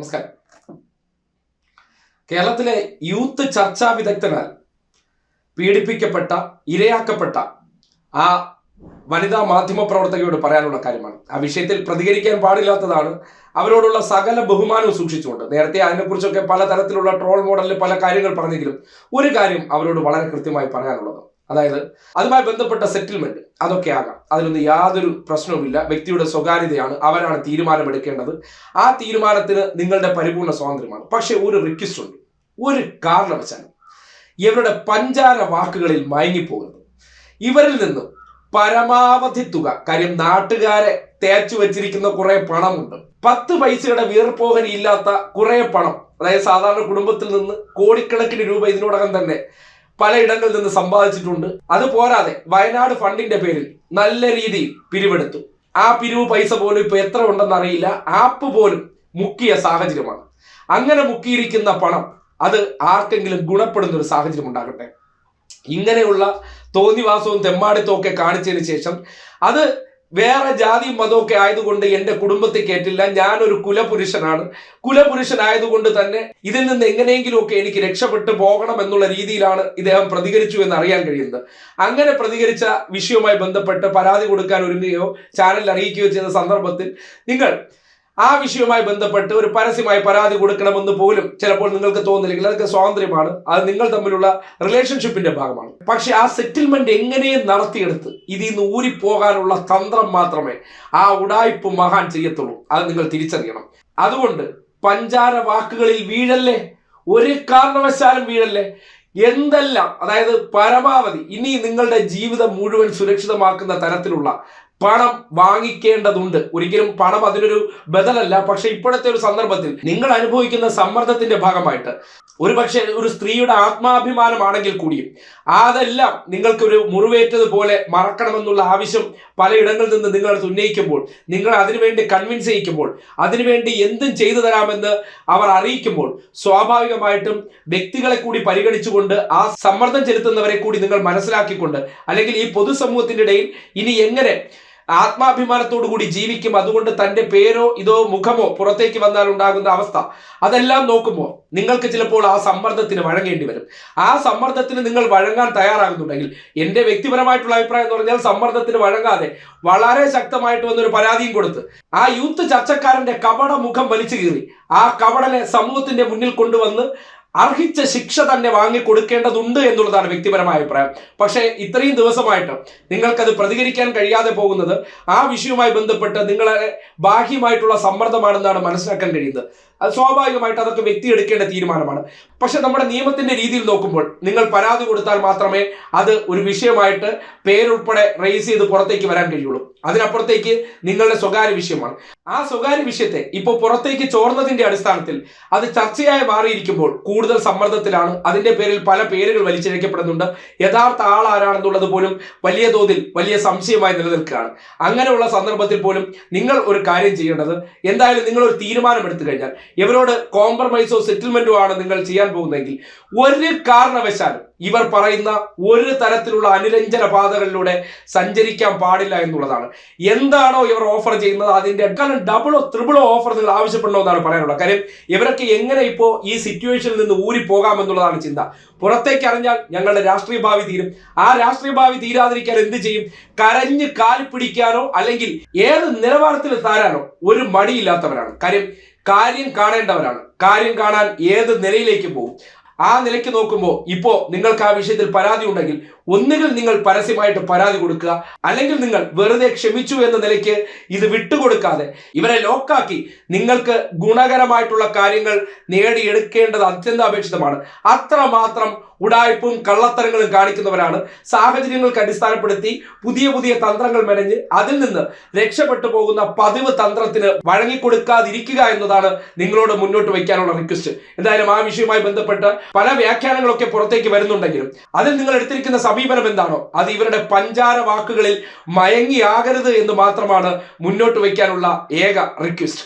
നമസ്കാരം. കേരളത്തിലെ യൂത്ത് ചർച്ചാ വിദഗ്ധനാൽ പീഡിപ്പിക്കപ്പെട്ട ഇരയാക്കപ്പെട്ട ആ വനിതാ മാധ്യമ പ്രവർത്തകയോട് പറയാനുള്ള കാര്യമാണ്. ആ വിഷയത്തിൽ പ്രതികരിക്കാൻ പാടില്ലാത്തതാണ് അവരോടുള്ള സകല ബഹുമാനവും സൂക്ഷിച്ചുകൊണ്ട്. നേരത്തെ അതിനെക്കുറിച്ചൊക്കെ പലതരത്തിലുള്ള ട്രോൾ മോഡലിൽ പല കാര്യങ്ങൾ പറഞ്ഞെങ്കിലും ഒരു കാര്യം അവരോട് വളരെ കൃത്യമായി പറയാനുള്ളത്. അതായത് അതുമായി ബന്ധപ്പെട്ട സെറ്റിൽമെന്റ് അതൊക്കെ ആകാം. അതിനൊന്നും യാതൊരു പ്രശ്നവുമില്ല. വ്യക്തിയുടെ സ്വകാര്യതയാണ് അവരാണ് തീരുമാനമെടുക്കേണ്ടത്. ആ തീരുമാനത്തിന് നിങ്ങളുടെ പരിപൂർണ സ്വാതന്ത്ര്യമാണ്. പക്ഷെ ഒരു റിക്വസ്റ്റ് ഉണ്ട്. ഒരു കാരണവശാലും ഇവരുടെ പഞ്ചാര വാക്കുകളിൽ മയങ്ങിപ്പോകരുത്. ഇവരിൽ നിന്നും പരമാവധി തുക കാര്യം നാട്ടുകാരെ തേച്ചു വെച്ചിരിക്കുന്ന കുറെ പണമുണ്ട്. പത്ത് പൈസയുടെ വീർപ്പോഹരി ഇല്ലാത്ത കുറെ പണം അതായത് സാധാരണ കുടുംബത്തിൽ നിന്ന് കോടിക്കണക്കിന് രൂപ ഇതിനോടകം തന്നെ പലയിടങ്ങളിൽ നിന്ന് സമ്പാദിച്ചിട്ടുണ്ട്. അത് പോരാതെ വയനാട് ഫണ്ടിന്റെ പേരിൽ നല്ല രീതിയിൽ പിരിവെടുത്തു. ആ പിരിവ് പൈസ പോലും ഇപ്പൊ എത്ര ഉണ്ടെന്ന് അറിയില്ല. ആപ്പ് പോലും മുക്കിയ സാഹചര്യമാണ്. അങ്ങനെ മുക്കിയിരിക്കുന്ന പണം അത് ആർക്കെങ്കിലും ഗുണപ്പെടുന്ന ഒരു സാഹചര്യം ഉണ്ടാകട്ടെ. ഇങ്ങനെയുള്ള തോന്നിവാസവും തെമ്മാടിത്തവും ഒക്കെ കാണിച്ചതിന് ശേഷം അത് വേറെ ജാതിയും മതമൊക്കെ ആയതുകൊണ്ട് എന്റെ കുടുംബത്തിൽ കേട്ടില്ല. ഞാനൊരു കുലപുരുഷനാണ്. കുലപുരുഷനായതുകൊണ്ട് തന്നെ ഇതിൽ നിന്ന് എങ്ങനെയെങ്കിലുമൊക്കെ എനിക്ക് രക്ഷപ്പെട്ടു പോകണം എന്നുള്ള രീതിയിലാണ് ഇദ്ദേഹം പ്രതികരിച്ചു എന്ന് അറിയാൻ കഴിയുന്നത്. അങ്ങനെ പ്രതികരിച്ച വിഷയവുമായി ബന്ധപ്പെട്ട് പരാതി കൊടുക്കാൻ ഒരുങ്ങുകയോ ചാനലിൽ അറിയിക്കുകയോ ചെയ്ത സന്ദർഭത്തിൽ നിങ്ങൾ ആ വിഷയവുമായി ബന്ധപ്പെട്ട് ഒരു പരസ്യമായി പരാതി കൊടുക്കണമെന്ന് പോലും ചിലപ്പോൾ നിങ്ങൾക്ക് തോന്നില്ലെങ്കിൽ അതൊക്കെ സ്വാതന്ത്ര്യമാണ്. അത് നിങ്ങൾ തമ്മിലുള്ള റിലേഷൻഷിപ്പിന്റെ ഭാഗമാണ്. പക്ഷെ ആ സെറ്റിൽമെന്റ് എങ്ങനെ നടത്തിയെടുത്ത് ഇതിൽ നിന്ന് ഊരിപ്പോകാനുള്ള തന്ത്രം മാത്രമേ ആ ഉടായ്പ് മഹാൻ ചെയ്യത്തുള്ളൂ. അത് നിങ്ങൾ തിരിച്ചറിയണം. അതുകൊണ്ട് പഞ്ചാര വാക്കുകളിൽ വീഴല്ലേ? ഒരു കാരണവശാലും വീഴല്ലേ? എന്തെല്ലാം? അതായത് പരമാവധി ഇനി നിങ്ങളുടെ ജീവിതം മുഴുവൻ സുരക്ഷിതമാക്കുന്ന തരത്തിലുള്ള പണം വാങ്ങിക്കേണ്ടതുണ്ട്. ഒരിക്കലും പണം അതിനൊരു ബദലല്ല. പക്ഷെ ഇപ്പോഴത്തെ ഒരു സന്ദർഭത്തിൽ നിങ്ങൾ അനുഭവിക്കുന്ന സമ്മർദ്ദത്തിന്റെ ഭാഗമായിട്ട് ഒരു പക്ഷേ ഒരു സ്ത്രീയുടെ ആത്മാഭിമാനമാണെങ്കിൽ കൂടിയും അതെല്ലാം നിങ്ങൾക്ക് ഒരു മുറിവേറ്റതുപോലെ മറക്കണമെന്നുള്ള ആവശ്യം പലയിടങ്ങളിൽ നിന്ന് നിങ്ങൾ ഉന്നയിക്കുമ്പോൾ നിങ്ങൾ അതിനുവേണ്ടി കൺവിൻസ് ചെയ്യിക്കുമ്പോൾ അതിനുവേണ്ടി എന്തും ചെയ്തു തരാമെന്ന് അവർ അറിയിക്കുമ്പോൾ സ്വാഭാവികമായിട്ടും വ്യക്തികളെ കൂടി പരിഗണിച്ചുകൊണ്ട് ആ സമ്മർദ്ദം ചെലുത്തുന്നവരെ കൂടി നിങ്ങൾ മനസ്സിലാക്കിക്കൊണ്ട് അല്ലെങ്കിൽ ഈ പൊതുസമൂഹത്തിന്റെ ഇടയിൽ ഇനി എങ്ങനെ ആത്മാഭിമാനത്തോടു കൂടി ജീവിക്കും. അതുകൊണ്ട് തന്റെ പേരോ ഇതോ മുഖമോ പുറത്തേക്ക് വന്നാൽ ഉണ്ടാകുന്ന അവസ്ഥ. അതെല്ലാം നോക്കുമ്പോൾ നിങ്ങൾക്ക് ചിലപ്പോൾ ആ സമ്മർദ്ദത്തിന് വഴങ്ങേണ്ടി വരും. ആ സമ്മർദ്ദത്തിന് നിങ്ങൾ വഴങ്ങാൻ തയ്യാറാകുന്നുണ്ടെങ്കിൽ എന്റെ വ്യക്തിപരമായിട്ടുള്ള അഭിപ്രായം എന്ന് പറഞ്ഞാൽ സമ്മർദ്ദത്തിന് വഴങ്ങാതെ വളരെ ശക്തമായിട്ട് വന്നൊരു പരാതിയും കൊടുത്ത് ആ യൂത്ത് ചർച്ചക്കാരന്റെ കപട മുഖം വലിച്ചു കീറി. ആ കവടനെ സമൂഹത്തിന്റെ മുന്നിൽ കൊണ്ടുവന്ന് അർഹിച്ച ശിക്ഷ തന്നെ വാങ്ങിക്കൊടുക്കേണ്ടതുണ്ട് എന്നുള്ളതാണ് വ്യക്തിപരമായ അഭിപ്രായം. പക്ഷേ ഇത്രയും ദിവസമായിട്ട് നിങ്ങൾക്കത് പ്രതികരിക്കാൻ കഴിയാതെ പോകുന്നത് ആ വിഷയവുമായി ബന്ധപ്പെട്ട് നിങ്ങളെ ബാഹ്യമായിട്ടുള്ള സമ്മർദ്ദമാണെന്നാണ് മനസ്സിലാക്കാൻ കഴിയുന്നത്. അത് സ്വാഭാവികമായിട്ട് അതൊക്കെ വ്യക്തി എടുക്കേണ്ട തീരുമാനമാണ്. പക്ഷെ നമ്മുടെ നിയമത്തിന്റെ രീതിയിൽ നോക്കുമ്പോൾ നിങ്ങൾ പരാതി കൊടുത്താൽ മാത്രമേ അത് ഒരു വിഷയമായിട്ട് പേരുൾപ്പെടെ റേസ് ചെയ്ത് പുറത്തേക്ക് വരാൻ കഴിയുള്ളൂ. അതിനപ്പുറത്തേക്ക് നിങ്ങളുടെ സ്വകാര്യ വിഷയമാണ്. ആ സ്വകാര്യ വിഷയത്തെ ഇപ്പോൾ പുറത്തേക്ക് ചോർന്നതിന്റെ അടിസ്ഥാനത്തിൽ അത് ചർച്ചയായി മാറിയിരിക്കുമ്പോൾ കൂടുതൽ സമ്മർദ്ദത്തിലാണ്. അതിന്റെ പേരിൽ പല പേരുകൾ വലിച്ചിഴക്കപ്പെടുന്നുണ്ട്. യഥാർത്ഥ ആൾ ആരാണെന്നുള്ളത് പോലും വലിയ തോതിൽ വലിയ സംശയമായി നിലനിൽക്കുകയാണ്. അങ്ങനെയുള്ള സന്ദർഭത്തിൽ പോലും നിങ്ങൾ ഒരു കാര്യം ചെയ്യേണ്ടത് എന്തായാലും നിങ്ങൾ ഒരു തീരുമാനം എടുത്തു കഴിഞ്ഞാൽ ഇവരോട് കോംപ്രമൈസോ സെറ്റിൽമെന്റോ ആണ് നിങ്ങൾ ചെയ്യാൻ പോകുന്നതെങ്കിൽ ഒരു കാരണവശാലും ഇവർ പറയുന്ന ഒരു തരത്തിലുള്ള അനുരഞ്ജന പാതകളിലൂടെ സഞ്ചരിക്കാൻ പാടില്ല എന്നുള്ളതാണ്. എന്താണോ ഇവർ ഓഫർ ചെയ്യുന്നത് അതിന്റെ കാരണം ഡബിളോ ത്രിബിളോ ഓഫർ നിങ്ങൾ ആവശ്യപ്പെടണോ എന്നാണ് പറയാനുള്ളത്. കാര്യം ഇവരൊക്കെ എങ്ങനെ ഇപ്പോ ഈ സിറ്റുവേഷനിൽ നിന്ന് ഊരി പോകാമെന്നുള്ളതാണ് ചിന്ത. പുറത്തേക്ക് അറിഞ്ഞാൽ ഞങ്ങളുടെ രാഷ്ട്രീയ ഭാവി തീരും. ആ രാഷ്ട്രീയ ഭാവി തീരാതിരിക്കാൻ എന്ത് ചെയ്യും? കരഞ്ഞ് കാൽ പിടിക്കാനോ അല്ലെങ്കിൽ ഏത് നിലവാരത്തിൽ താരാനോ ഒരു മടിയില്ലാത്തവരാണ്. കാര്യം കാര്യം കാണേണ്ടവരാണ്. കാര്യം കാണാൻ ഏത് നിലയിലേക്ക് പോകും? ആ നിലയ്ക്ക് നോക്കുമ്പോൾ ഇപ്പോ നിങ്ങൾക്ക് ആ വിഷയത്തിൽ പരാതി ഉണ്ടെങ്കിൽ ഒന്നുകിൽ നിങ്ങൾ പരസ്യമായിട്ട് പരാതി കൊടുക്കുക അല്ലെങ്കിൽ നിങ്ങൾ വെറുതെ ക്ഷമിച്ചു എന്ന നിലയ്ക്ക് ഇത് വിട്ടുകൊടുക്കാതെ ഇവരെ ലോക്കാക്കി നിങ്ങൾക്ക് ഗുണകരമായിട്ടുള്ള കാര്യങ്ങൾ നേടിയെടുക്കേണ്ടത് അത്യന്താപേക്ഷിതമാണ്. അത്രമാത്രം ഉടായ്പും കള്ളത്തരങ്ങളും കാണിക്കുന്നവരാണ്. സാഹചര്യങ്ങൾക്ക് അടിസ്ഥാനപ്പെടുത്തി പുതിയ പുതിയ തന്ത്രങ്ങൾ മെനഞ്ഞ് അതിൽ നിന്ന് രക്ഷപ്പെട്ടു പോകുന്ന പതിവ് തന്ത്രത്തിന് വഴങ്ങിക്കൊടുക്കാതിരിക്കുക എന്നതാണ് നിങ്ങളോട് മുന്നോട്ട് വയ്ക്കാനുള്ള റിക്വസ്റ്റ് എന്തായാലും ആ വിഷയവുമായി ബന്ധപ്പെട്ട് പല വ്യാഖ്യാനങ്ങളൊക്കെ പുറത്തേക്ക് വരുന്നുണ്ടെങ്കിലും അതിൽ നിങ്ങൾ എടുത്തിരിക്കുന്ന സമീപനം എന്താണോ? അത് ഇവരുടെ പഞ്ചാര വാക്കുകളിൽ മയങ്ങിയാകരുത് എന്ന് മാത്രമാണ് മുന്നോട്ട് വയ്ക്കാനുള്ള ഏക റിക്വസ്റ്റ്